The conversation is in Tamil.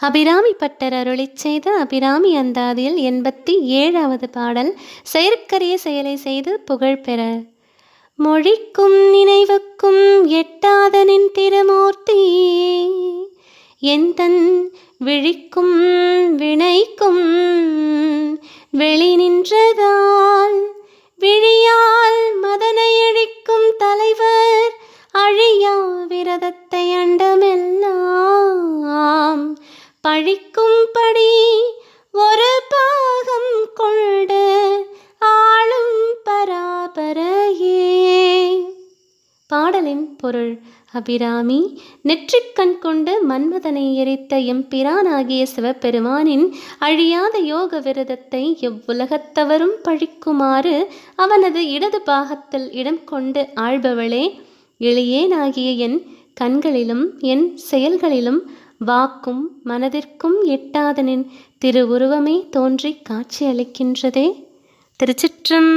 அபிராமி பட்டர் அருளி செய்த அபிராமி அந்தாதியில் எண்பத்தி ஏழாவது பாடல் செயற்கரிய செயலை செய்து புகழ் பெற. மொழிக்கும் நினைவுக்கும் எட்டாத நின் திருமூர்த்தி எந்தன் விழிக்கும் வினைக்கும் வெளி நின்றதால் விழியால் மதனை அழிக்கும் தலைவர் அழியா விரதத்தை அண்டமில் பழிக்கும்படி ஒரு பாகம் கொண்டு ஆளும் பராபரையே. பாடலின் பொருள் அபிராமி. நெற்றிக்கண் கொண்டு மன்மதனை எரித்த எம்பிரானாகிய சிவபெருமானின் அழியாத யோக விரதத்தை எவ்வுலகத்தவரும் பழிக்குமாறு அவனது இடது பாகத்தில் இடம் கொண்டு ஆள்பவளே. எளியேனாகிய என் கண்களிலும் என் செயல்களிலும் வாக்கும் மனதிற்கும் எட்டாதனின் திருவுருவமே தோன்றி காட்சியளிக்கின்றதே. திருச்சிற்றம்